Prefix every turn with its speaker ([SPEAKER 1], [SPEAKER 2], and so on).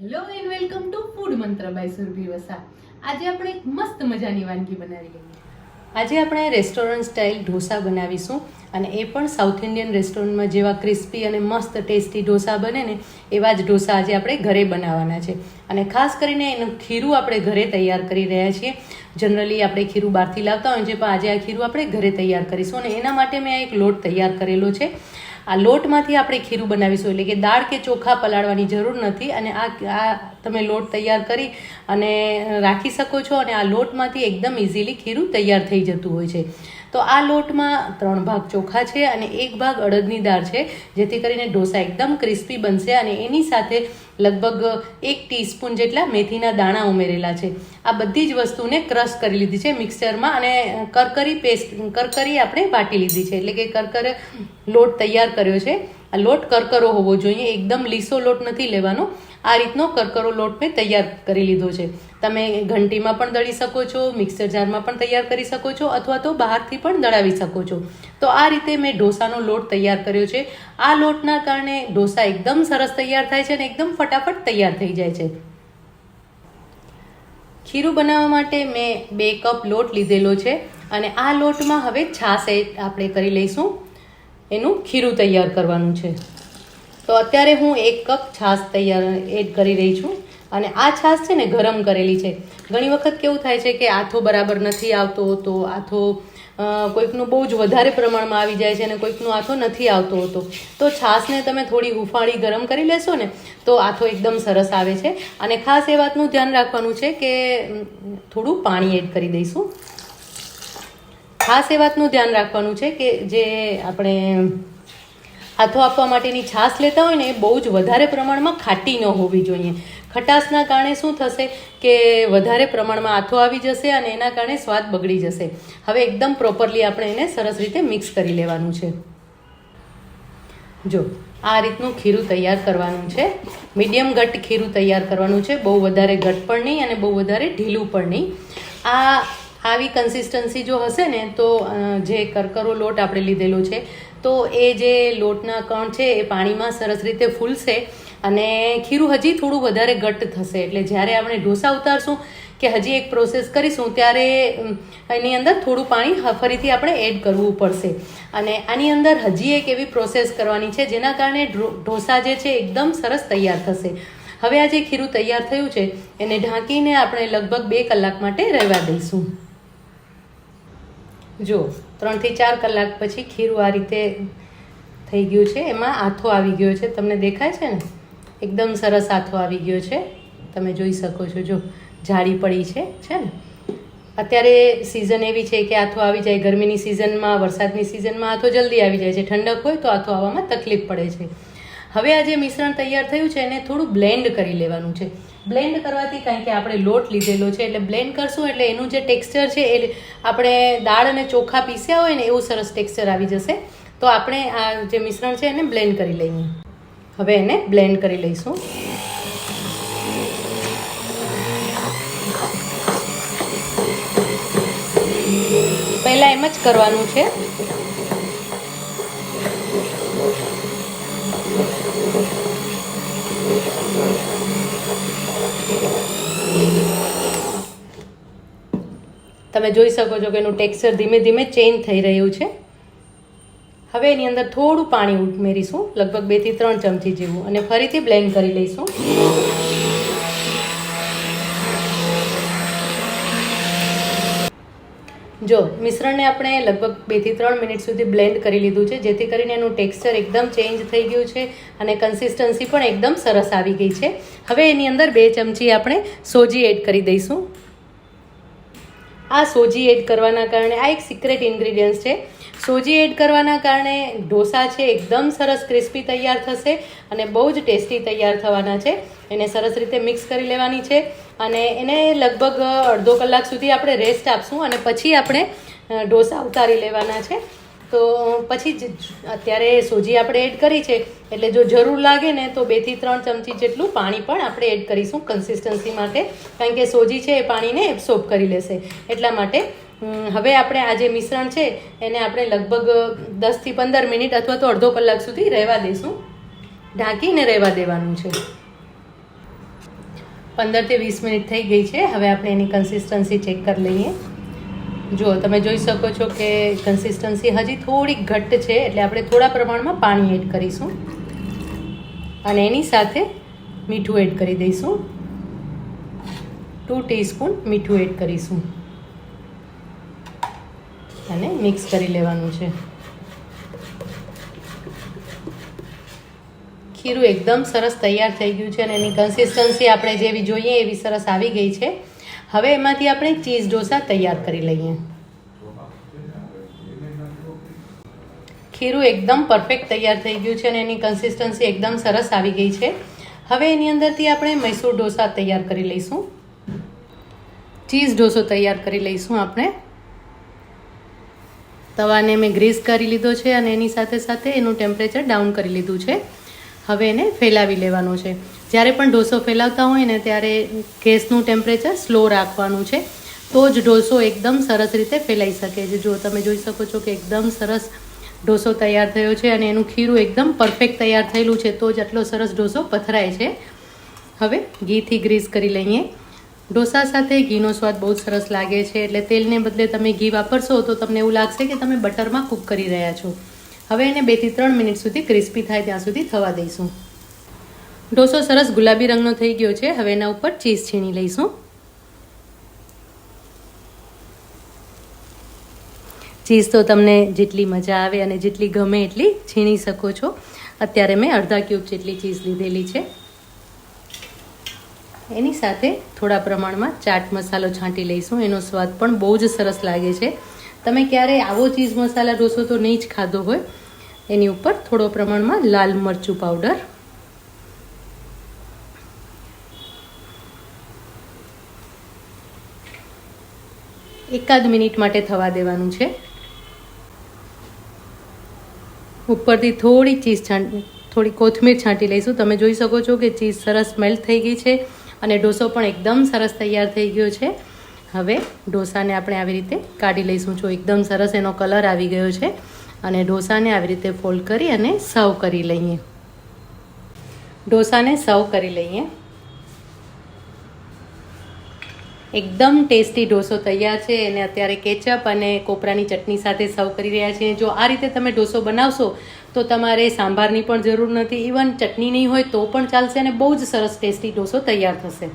[SPEAKER 1] Hello and welcome to food Mantra by Surbhi Vasa આજે આપણે એક મસ્ત મજાની વાનગી બનાવી લઈએ. આજે આપણે રેસ્ટોરન્ટ સ્ટાઇલ ઢોસા બનાવીશું અને એ પણ સાઉથ ઇન્ડિયન રેસ્ટોરન્ટમાં જેવા ક્રિસ્પી અને મસ્ત ટેસ્ટી ઢોસા બને ને એવા જ ઢોસા આજે આપણે ઘરે બનાવવાના છે. અને ખાસ કરીને એનું ખીરું આપણે ઘરે તૈયાર કરી રહ્યા છીએ. જનરલી આપણે ખીરું બહારથી લાવતા હોય છે, પણ આજે આ ખીરું આપણે ઘરે તૈયાર કરીશું અને એના માટે મેં એક લોટ તૈયાર કરેલો છે. આ લોટમાંથી આપણે ખીરું બનાવીશું. એટલે કે દાળ કે ચોખા પલાળવાની જરૂર નથી અને આ આ તમે લોટ તૈયાર કરી અને રાખી શકો છો અને આ લોટમાંથી એકદમ ઇઝીલી ખીરું તૈયાર થઈ જતું હોય છે. તો આ લોટમાં ત્રણ ભાગ ચોખા છે અને એક ભાગ અડદની દાળ છે, જેથી કરીને ઢોસા એકદમ ક્રિસ્પી બનશે અને એની સાથે લગભગ એક ટીસ્પૂન જેટલા મેથીના દાણા ઉમેરેલા છે. આ બધી જ વસ્તુને ક્રશ કરી લીધી છે મિક્સરમાં અને કરકરી પેસ્ટ, કરકરી આપણે વાટી લીધી છે. એટલે કે કરકર લોટ તૈયાર કર્યો છે. આ લોટ કરકરો હોવો જોઈએ. એકદમ લીસો લોટ નથી લેવાનો. આ રીતનો કરકરો લોટ મેં તૈયાર કરી લીધો છે. તમે ઘંટીમાં પણ દળી શકો છો, મિક્સર જારમાં પણ તૈયાર કરી શકો છો અથવા તો બહારથી પણ દળાવી શકો છો. તો આ રીતે મેં ઢોસાનો લોટ તૈયાર કર્યો છે. આ લોટના કારણે ઢોસા એકદમ સરસ તૈયાર થાય છે અને એકદમ ફટાફટ તૈયાર થઈ જાય છે. ખીરું બનાવવા માટે મેં બે કપ લોટ લીધેલો છે અને આ લોટમાં હવે છાશ આપણે કરી લઈશું. એનું ખીરું તૈયાર કરવાનું છે. તો અત્યારે હું એક કપ છાશ તૈયાર એડ કરી રહી છું. અને આ છાશ છે ને ગરમ કરેલી છે. ઘણી વખત કેવું થાય છે કે આથો બરાબર નથી આવતો તો આથો કોઈકનું બહુ જ વધારે પ્રમાણમાં આવી જાય છે અને કોઈકનું આથો નથી આવતો હોતો. તો છાશને તમે થોડી હુંફાળી ગરમ કરી લેશો ને તો આથો એકદમ સરસ આવે છે. અને ખાસ એ વાતનું ધ્યાન રાખવાનું છે કે થોડું પાણી એડ કરી દઈશું. ખાસ એ વાતનું ધ્યાન રાખવાનું છે કે જે આપણે હાથો આપવા માટેની છાશ લેતા હોય ને એ બહુ જ વધારે પ્રમાણમાં ખાટી ન હોવી જોઈએ. ખટાશના કારણે શું થશે કે વધારે પ્રમાણમાં આથો આવી જશે અને એના કારણે સ્વાદ બગડી જશે. હવે એકદમ પ્રોપરલી આપણે એને સરસ રીતે મિક્સ કરી લેવાનું છે. જો, આ રીતનું ખીરું તૈયાર કરવાનું છે. મીડિયમ ઘટ ખીરું તૈયાર કરવાનું છે. બહુ વધારે ઘટ પણ નહીં અને બહુ વધારે ઢીલું પણ નહીં. આ આવી કન્સિસ્ટન્સી જો હશે ને, તો જે કરકરો લોટ આપણે લીધેલો છે તો એ જે લોટના કણ છે એ પાણીમાં સરસ રીતે ફૂલશે અને ખીરું હજી થોડું વધારે ઘટ્ટ થશે. એટલે જ્યારે આપણે ઢોસા ઉતારશું કે હજી એક પ્રોસેસ કરીશું, ત્યારે એની અંદર થોડું પાણી ફરીથી આપણે એડ કરવું પડશે. અને આની અંદર હજી એક એવી પ્રોસેસ કરવાની છે, જેના કારણે ઢોસા જે છે એકદમ સરસ તૈયાર થશે. હવે આ જે ખીરું તૈયાર થયું છે, એને ઢાંકીને આપણે લગભગ બે કલાક માટે રહેવા દઈશું. જો ત્રણથી ચાર કલાક પછી ખીરું આ રીતે થઈ ગયું છે. એમાં આથો આવી ગયો છે. તમને દેખાય છે ને? એકદમ સરસ આથો આવી ગયો છે. તમે જોઈ શકો છો. જો જાળી પડી છે છે ને? અત્યારે સિઝન એવી છે કે આથો આવી જાય. ગરમીની સિઝનમાં વરસાદની સિઝનમાં આથો જલ્દી આવી જાય છે. ઠંડક હોય તો આથો આવવામાં તકલીફ પડે છે. હવે આ જે મિશ્રણ તૈયાર થયું છે, એને થોડું બ્લેન્ડ કરી લેવાનું છે. બ્લેન્ડ કરવાથી કારણ કે આપણે લોટ લીધેલો છે, એટલે બ્લેન્ડ કરશું એટલે એનું જે ટેક્સચર છે એ આપણે દાળ અને ચોખા પીસ્યા હોય ને એવું સરસ ટેક્સચર આવી જશે. તો આપણે આ જે મિશ્રણ છે એને બ્લેન્ડ કરી લઈએ. હવે એને બ્લેન્ડ કરી લઈશું. પહેલાં એમ જ કરવાનું છે. તમે જોઈ શકો છો કે એનું ટેક્સચર ધીમે ધીમે ચેન્જ થઈ રહ્યું છે. હવે એની અંદર થોડું પાણી ઉમેરીશું, લગભગ બેથી ત્રણ ચમચી જેવું, અને ફરીથી બ્લેન્ડ કરી લઈશું. જો, મિશ્રણને આપણે લગભગ બેથી ત્રણ મિનિટ સુધી બ્લેન્ડ કરી લીધું છે, જેથી કરીને એનું ટેક્સચર એકદમ ચેન્જ થઈ ગયું છે અને કન્સિસ્ટન્સી પણ એકદમ સરસ આવી ગઈ છે. હવે એની અંદર બે ચમચી આપણે સોજી એડ કરી દઈશું. આ સોજી એડ કરવાના કારણે આ એક સિક્રેટ ઇન્ગ્રીડિયન્ટ્સ છે. સોજી એડ કરવાના કારણે ઢોસા છે એકદમ સરસ ક્રિસ્પી તૈયાર થશે અને બહુ જ ટેસ્ટી તૈયાર થવાના છે. એને સરસ રીતે મિક્સ કરી લેવાની છે અને એને લગભગ અડધો કલાક સુધી આપણે રેસ્ટ આપશું અને પછી આપણે ઢોસા ઉતારી લેવાના છે. તો પછી જ અત્યારે સોજી આપણે એડ કરી છે. એટલે જો જરૂર લાગે ને તો બેથી ત્રણ ચમચી જેટલું પાણી પણ આપણે એડ કરીશું કન્સિસ્ટન્સી માટે. કારણ કે સોજી છે એ પાણીને એબ્સોર્બ કરી લેશે. એટલા માટે હવે આપણે આ જે મિશ્રણ છે, એને આપણે લગભગ દસથી પંદર મિનિટ અથવા તો અડધો કલાક સુધી રહેવા દઈશું ઢાંકીને રહેવા દેવાનું છે. પંદરથી વીસ મિનિટ થઈ ગઈ છે. હવે આપણે એની કન્સિસ્ટન્સી ચેક કરી લઈએ. જુઓ, તમે જોઈ શકો છો કે કન્સિસ્ટન્સી હજી થોડીક ઘટ્ટ છે, એટલે આપણે થોડા પ્રમાણમાં પાણી એડ કરીશું. અને એની સાથે મીઠું એડ કરી દઈશું. ટુ ટીસ્પૂન મીઠું એડ કરીશું. અને મિક્સ કરી લેવાનું છે. ખીરું એકદમ સરસ તૈયાર થઈ ગયું છે અને એની કન્સિસ્ટન્સી આપણે જેવી જોઈએ એવી સરસ આવી ગઈ છે. હવે એમાંથી આપણે ચીઝ ઢોસા તૈયાર કરી લઈએ. ખીરું એકદમ પરફેક્ટ તૈયાર થઈ ગયું છે અને એની કન્સિસ્ટન્સી એકદમ સરસ આવી ગઈ છે. હવે એની અંદરથી આપણે મૈસૂર ઢોસા તૈયાર કરી લઈશું. ચીઝ ઢોસો તૈયાર કરી લઈશું આપણે. તવાને મેં ગ્રીસ કરી લીધો છે અને એની સાથે સાથે એનું ટેમ્પરેચર ડાઉન કરી લીધું છે. હવે એને ફેલાવી લેવાનો છે. જ્યારે પણ ઢોસો ફેલાવતા હોય ને ત્યારે ગેસનું ટેમ્પરેચર સ્લો રાખવાનું છે. તો જ ઢોસો એકદમ સરસ રીતે ફેલાઈ શકે છે. જો તમે જોઈ શકો છો કે એકદમ સરસ ઢોસો તૈયાર થયો છે અને એનું ખીરું એકદમ પરફેક્ટ તૈયાર થયેલું છે, તો જ આટલો સરસ ઢોસો પથરાય છે. હવે ઘીથી ગ્રીસ કરી લઈએ. ઢોસા સાથે ઘીનો સ્વાદ બહુ સરસ લાગે છે, એટલે તેલને બદલે તમે ઘી વાપરશો તો તમને એવું લાગશે કે તમે બટરમાં કૂક કરી રહ્યા છો. હવે એને બેથી ત્રણ મિનિટ સુધી ક્રિસ્પી થાય ત્યાં સુધી થવા દઈશું. ઢોસો સરસ ગુલાબી રંગનો થઈ ગયો છે, હવે એના ઉપર ચીઝ છીણી લઈશું. ચીઝ તો તમને જેટલી મજા આવે અને જેટલી ગમે એટલી છીણી શકો છો. અત્યારે મેં અડધા ક્યુબ જેટલી ચીઝ લીધેલી છે. એની સાથે થોડા પ્રમાણમાં ચાટ મસાલો છાંટી લઈશું. એનો સ્વાદ પણ બહુ જ સરસ લાગે છે. તમે ક્યારેય આવો ચીઝ મસાલા ઢોસો તો નહીં જ ખાધો હોય. એની ઉપર થોડો પ્રમાણમાં લાલ મરચું પાવડર એકાદ મિનિટ માટે થવા દેવાનું છે. ઉપરથી થોડી ચીઝ છાંટ થોડી કોથમીર છાંટી લઈશું. તમે જોઈ શકો છો કે ચીઝ સરસ મેલ્ટ થઈ ગઈ છે. અને ઢોસો પણ એકદમ સરસ તૈયાર થઈ ગયો છે. હવે ઢોસાને આપણે આવી રીતે કાઢી લઈશું. જો એકદમ સરસ એનો કલર આવી ગયો છે અને ઢોસાને આવી રીતે ફોલ્ડ કરી અને સર્વ કરી લઈએ. ઢોસાને સર્વ કરી લઈએ. એકદમ ટેસ્ટી ઢોસો તૈયાર છે. અને અત્યારે કેચઅપ અને કોપરાની ચટણી સાથે સર્વ કરી રહ્યા છીએ. જો આ રીતે તમે ઢોસો બનાવશો, તો તમારે સાંભારની પણ જરૂર નથી. ઇવન ચટણી નહીં હોય તો પણ ચાલશે અને બહુ જ સરસ ટેસ્ટી ઢોસો તૈયાર થશે.